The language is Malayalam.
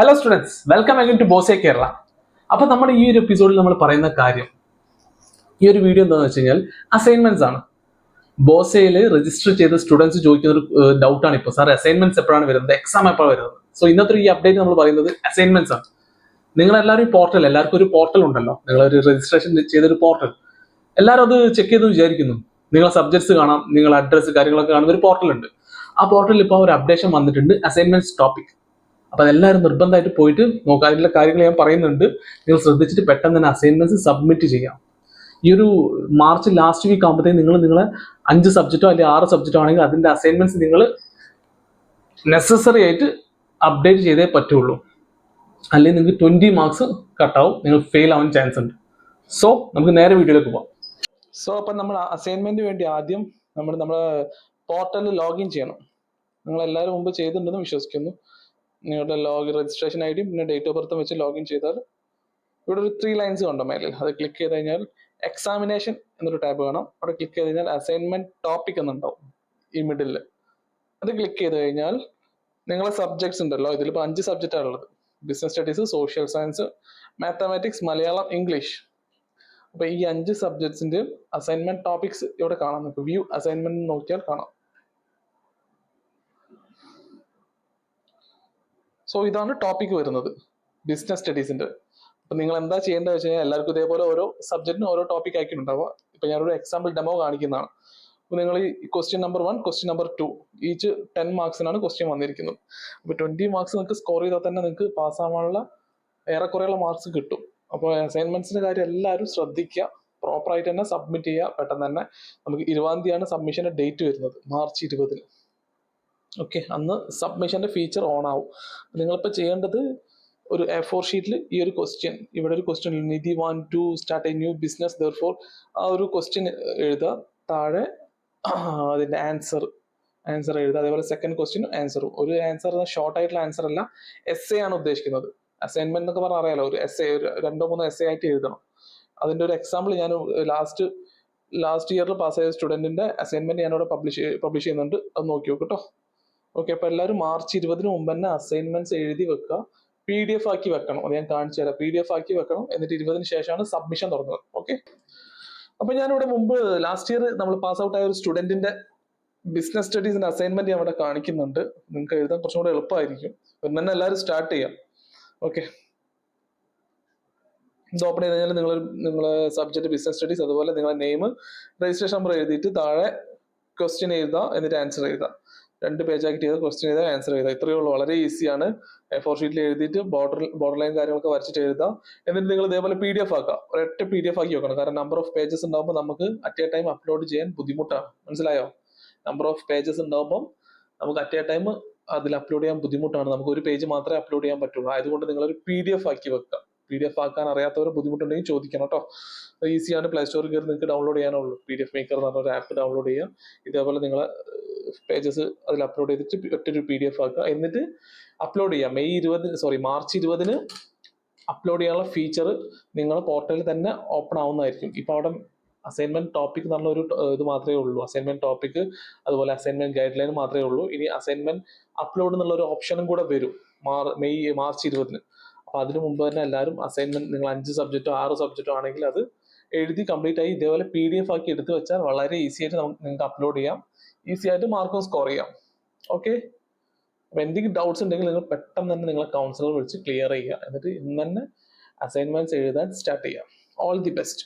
Hello students welcome again to BOSSE Kerala അപ്പൊ നമ്മൾ ഈ ഒരു എപ്പിസോഡിൽ നമ്മൾ പറയുന്ന കാര്യം ഈ ഒരു വീഡിയോ എന്താണെന്ന് വെച്ച് കഴിഞ്ഞാൽ അസൈൻമെന്റ്സ് ആണ്. ബോസയിൽ രജിസ്റ്റർ ചെയ്ത സ്റ്റുഡൻസ് ചോദിക്കുന്ന ഒരു ഡൗട്ടാണ് ഇപ്പോൾ സാർ അസൈൻമെന്റ്സ് എപ്പോഴാണ് വരുന്നത്? എക്സാം എപ്പോഴാണ് വരുന്നത്? സോ ഇന്നത്തെ ഈ അപ്ഡേറ്റ് നമ്മൾ പറയുന്നത് അസൈൻമെന്റ്സ് ആണ്. നിങ്ങൾ എല്ലാവരും പോർട്ടൽ എല്ലാവർക്കും ഒരു പോർട്ടൽ ഉണ്ടല്ലോ. നിങ്ങൾ ഒരു രജിസ്ട്രേഷൻ ചെയ്തൊരു പോർട്ടൽ എല്ലാവരും അത് ചെക്ക് ചെയ്ത് വിചാരിക്കുന്നു. നിങ്ങൾ സബ്ജക്ട്സ് കാണാം നിങ്ങൾ അഡ്രസ്സ് കാര്യങ്ങളൊക്കെ കാണുന്ന ഒരു പോർട്ടൽ ഉണ്ട്. ആ പോർട്ടലിൽ ഇപ്പോൾ ഒരു അപ്ഡേഷൻ വന്നിട്ടുണ്ട് അസൈൻമെന്റ്സ് ടോപ്പിക് അപ്പൊ അതെല്ലാവരും നിർബന്ധമായിട്ട് പോയിട്ട് നോക്കുക അതിന്റെ കാര്യങ്ങൾ ഞാൻ പറയുന്നുണ്ട്. നിങ്ങൾ ശ്രദ്ധിച്ചിട്ട് പെട്ടെന്ന് തന്നെ അസൈൻമെന്റ്സ് സബ്മിറ്റ് ചെയ്യാം. ഈ ഒരു മാർച്ച് ലാസ്റ്റ് വീക്ക് ആകുമ്പോഴത്തേക്കും നിങ്ങൾ നിങ്ങളെ അഞ്ച് സബ്ജക്റ്റോ അല്ലെങ്കിൽ ആറ് സബ്ജക്റ്റോ ആണെങ്കിൽ അതിന്റെ അസൈൻമെന്റ്സ് നിങ്ങൾ നെസസറി ആയിട്ട് അപ്ഡേറ്റ് ചെയ്തേ പറ്റുള്ളൂ. അല്ലെങ്കിൽ നിങ്ങൾക്ക് ട്വന്റി മാർക്സ് കട്ടാവും നിങ്ങൾ ഫെയിൽ ആവാൻ ചാൻസ് ഉണ്ട്. സോ നമുക്ക് നേരെ വീഡിയോയിലേക്ക് പോവാം. സോ അപ്പം നമ്മൾ അസൈൻമെന്റ് വേണ്ടി ആദ്യം നമ്മൾ നമ്മുടെ പോർട്ടലിൽ ലോഗിൻ ചെയ്യണം. നിങ്ങൾ എല്ലാവരും മുമ്പ് ചെയ്തിട്ടുണ്ടെന്ന് വിശ്വസിക്കുന്നു. നിങ്ങളുടെ ലോഗിൻ രജിസ്ട്രേഷൻ ഐ ഡിയും പിന്നെ ഡേറ്റ് ഓഫ് ബർത്ത് വെച്ച് ലോഗിൻ ചെയ്താൽ ഇവിടെ ഒരു ത്രീ ലൈൻസ് കണ്ടോ മേലിൽ. അത് ക്ലിക്ക് ചെയ്ത് കഴിഞ്ഞാൽ എക്സാമിനേഷൻ എന്നൊരു ടാബ് കാണാം അവിടെ ക്ലിക്ക് ചെയ്ത് കഴിഞ്ഞാൽ അസൈൻമെന്റ് ടോപ്പിക് എന്നുണ്ടാവും ഈ മിഡിൽ അത് ക്ലിക്ക് ചെയ്ത് കഴിഞ്ഞാൽ നിങ്ങളെ സബ്ജക്ട്സ് ഉണ്ടല്ലോ. ഇതിലിപ്പോൾ അഞ്ച് സബ്ജക്റ്റാണ് ഉള്ളത് business studies social science mathematics Malayalam English അപ്പോൾ ഈ അഞ്ച് സബ്ജക്ട്സിന്റെ അസൈൻമെന്റ് ടോപ്പിക്സ് ഇവിടെ കാണാം. വ്യൂ അസൈൻമെന്റ് നോക്കിയാൽ കാണാം. സോ ഇതാണ് ടോപ്പിക് വരുന്നത്. ബിസിനസ് സ്റ്റഡീസിന്റെ അപ്പൊ നിങ്ങൾ എന്താ ചെയ്യേണ്ടത് വെച്ച് കഴിഞ്ഞാൽ എല്ലാവർക്കും ഇതേപോലെ ഓരോ സബ്ജക്റ്റിനും ഓരോ ടോപ്പിക് ആക്കിയിട്ടുണ്ടാവുക. ഇപ്പൊ ഞാനൊരു എക്സാമ്പിൾ ഡെമോ കാണിക്കുന്നതാണ്. അപ്പൊ നിങ്ങൾ ഈ question number one question number two each ten മാർക്സിനാണ് question വന്നിരിക്കുന്നത്. അപ്പൊ ട്വന്റി മാർക്സ് നിങ്ങൾക്ക് സ്കോർ ചെയ്താൽ തന്നെ നിങ്ങൾക്ക് പാസ്സാവാനുള്ള ഏറെക്കുറെയുള്ള മാർക്സ് കിട്ടും. അപ്പോൾ അസൈൻമെന്റ്സിന്റെ കാര്യം എല്ലാവരും ശ്രദ്ധിക്കുക. പ്രോപ്പറായിട്ട് തന്നെ സബ്മിറ്റ് ചെയ്യുക. പെട്ടെന്ന് തന്നെ നമുക്ക് ഇരുപതാം തീയതിയാണ് സബ്മിഷന്റെ ഡേറ്റ് വരുന്നത്. മാർച്ച് ഇരുപതിന്. ഓക്കെ അന്ന് സബ്മിഷന്റെ ഫീച്ചർ ഓൺ ആവും. നിങ്ങളിപ്പോൾ ചെയ്യേണ്ടത് ഒരു എ ഫോർ ഷീറ്റിൽ ഈ ഒരു ക്വസ്റ്റ്യൻ ഇവിടെ ഒരു question Nidhi want to start a new business therefore ആ ഒരു ക്വസ്റ്റ്യൻ എഴുതുക. താഴെ അതിന്റെ ആൻസർ ആൻസർ എഴുതുക. അതേപോലെ സെക്കൻഡ് ക്വസ്റ്റ്യൻ ആൻസറും ഒരു ആൻസർ ഷോർട്ട് ആയിട്ടുള്ള ആൻസർ അല്ല എസ് എ ആണ് ഉദ്ദേശിക്കുന്നത്. അസൈൻമെന്റ് എന്നൊക്കെ പറഞ്ഞാൽ അറിയാലോ ഒരു എസ് എ രണ്ടോ മൂന്നോ എസ് എ ആയിട്ട് എഴുതണം. അതിന്റെ ഒരു എക്സാമ്പിൾ ഞാൻ ലാസ്റ്റ് ലാസ്റ്റ് ഇയറിൽ പാസ്സായ സ്റ്റുഡന്റിന്റെ അസൈൻമെന്റ് ഞാനിവിടെ പബ്ലിഷ് പബ്ലിഷ് ചെയ്യുന്നുണ്ട്. അത് നോക്കി നോക്കട്ടോ ഓക്കെ അപ്പൊ എല്ലാവരും മാർച്ച് ഇരുപതിന് മുമ്പ് തന്നെ അസൈൻമെന്റ്സ് എഴുതി വെക്കുക. പി ഡി എഫ് ആക്കി വെക്കണം. അത് ഞാൻ കാണിച്ചു തരാം. പി ഡി എഫ് ആക്കി വെക്കണം. എന്നിട്ട് ഇരുപതിന് ശേഷമാണ് സബ്മിഷൻ തുടങ്ങുന്നത്. ഓക്കെ അപ്പൊ ഞാനിവിടെ മുമ്പ് ലാസ്റ്റ് ഇയർ നമ്മൾ പാസ് ഔട്ട് ആയ ഒരു സ്റ്റുഡന്റിന്റെ ബിസിനസ് സ്റ്റഡീസിന്റെ അസൈൻമെന്റ് ഞാൻ ഇവിടെ കാണിക്കുന്നുണ്ട്. നിങ്ങൾക്ക് എഴുതാൻ കുറച്ചും കൂടെ എളുപ്പമായിരിക്കും. ഒന്ന് തന്നെ എല്ലാവരും സ്റ്റാർട്ട് ചെയ്യാം. ഓക്കെ ഇത് ഓപ്പൺ ചെയ്ത് കഴിഞ്ഞാൽ നിങ്ങൾ നിങ്ങളെ സബ്ജക്ട് ബിസിനസ് സ്റ്റഡീസ് അതുപോലെ നിങ്ങളെ നെയിം രജിസ്ട്രേഷൻ നമ്പർ എഴുതിയിട്ട് താഴെ ക്വസ്റ്റ്യൻ എഴുതുക. എന്നിട്ട് ആൻസർ എഴുതുക. രണ്ട് പേജ് ആക്കി ചെയ്ത് ക്വസ്റ്റ്യൻ ചെയ്താൽ ആൻസർ ചെയ്താൽ ഇത്രയേ ഉള്ളൂ. വളരെ ഈസിയാണ് ഫോർ ഷീറ്റിൽ എഴുതിയിട്ട് ബോർഡർ ബോർഡർ ലൈൻ കാര്യങ്ങളൊക്കെ വരച്ചിട്ട് എഴുതാം. എന്നിട്ട് നിങ്ങൾ ഇതേപോലെ പി ഡി എഫ് ആക്കുക ഒരൊറ്റ പി ഡി എഫ് ആക്കി വെക്കണം. കാരണം നമ്പർ ഓഫ് പേജസ് ഉണ്ടാകുമ്പോൾ നമുക്ക് അറ്റ് എ ടൈം അപ്ലോഡ് ചെയ്യാൻ ബുദ്ധിമുട്ടാണ്. മനസ്സിലായോ? നമ്പർ ഓഫ് പേജസ് ഉണ്ടാകുമ്പോൾ നമുക്ക് അറ്റ് എ ടൈം അതിൽ അപ്ലോഡ് ചെയ്യാൻ ബുദ്ധിമുട്ടാണ്. നമുക്ക് ഒരു പേജ് മാത്രമേ അപ്ലോഡ് ചെയ്യാൻ പറ്റുള്ളൂ. ആയതുകൊണ്ട് നിങ്ങൾ ഒരു പി ഡി എഫ് ആക്കി വെക്കുക പി ഡി എഫ് ആക്കാൻ അറിയാത്തവർ ബുദ്ധിമുട്ടുണ്ടെങ്കിൽ ചോദിക്കണം കേട്ടോ ഈസിയാണ് പ്ലേ സ്റ്റോറിൽ കയറി നിങ്ങൾക്ക് ഡൗൺലോഡ് ചെയ്യാനുള്ളൂ. പി ഡി എഫ് മേക്കർ എന്ന് പറഞ്ഞ ഒരു ആപ്പ് ഡൗൺലോഡ് ചെയ്യുക. ഇതേപോലെ നിങ്ങൾ പേജസ് അതിൽ അപ്ലോഡ് ചെയ്തിട്ട് ഒറ്റൊരു പി ഡി എഫ് ആക്കുക. എന്നിട്ട് അപ്ലോഡ് ചെയ്യാം മെയ് ഇരുപതിന് സോറി മാർച്ച് ഇരുപതിന് അപ്ലോഡ് ചെയ്യാനുള്ള ഫീച്ചർ നിങ്ങൾ പോർട്ടലിൽ തന്നെ ഓപ്പൺ ആവുന്നതായിരിക്കും. ഇപ്പോൾ അവിടെ അസൈൻമെന്റ് ടോപ്പിക് എന്നുള്ള ഒരു ഇത് മാത്രമേ ഉള്ളൂ. അസൈൻമെന്റ് ടോപ്പിക് അതുപോലെ അസൈൻമെന്റ് ഗൈഡ് ലൈൻ മാത്രമേ ഉള്ളൂ. ഇനി അസൈൻമെന്റ് അപ്ലോഡ് എന്നുള്ള ഒരു ഓപ്ഷനും കൂടെ വരും. മെയ് മാർച്ച് ഇരുപതിന്. അപ്പൊ അതിനു മുമ്പ് തന്നെ എല്ലാവരും അസൈൻമെന്റ് നിങ്ങൾ അഞ്ച് സബ്ജക്റ്റോ ആറ് സബ്ജക്റ്റോ ആണെങ്കിൽ അത് എഴുതി കംപ്ലീറ്റ് ആയി ഇതേപോലെ പി ഡി എഫ് ആക്കി എടുത്ത് വെച്ചാൽ വളരെ ഈസി ആയിട്ട് നമുക്ക് നിങ്ങൾക്ക് അപ്ലോഡ് ചെയ്യാം. ഈസി ആയിട്ട് മാർക്കും സ്കോർ ചെയ്യാം. ഓക്കെ അപ്പൊ എന്തെങ്കിലും ഡൗട്ട്സ് ഉണ്ടെങ്കിൽ നിങ്ങൾ പെട്ടെന്ന് തന്നെ നിങ്ങളെ കൗൺസിലർ വിളിച്ച് ക്ലിയർ ചെയ്യുക. എന്നിട്ട് ഇന്ന് തന്നെ അസൈൻമെന്റ്സ് എഴുതാൻ സ്റ്റാർട്ട് ചെയ്യാം. All the best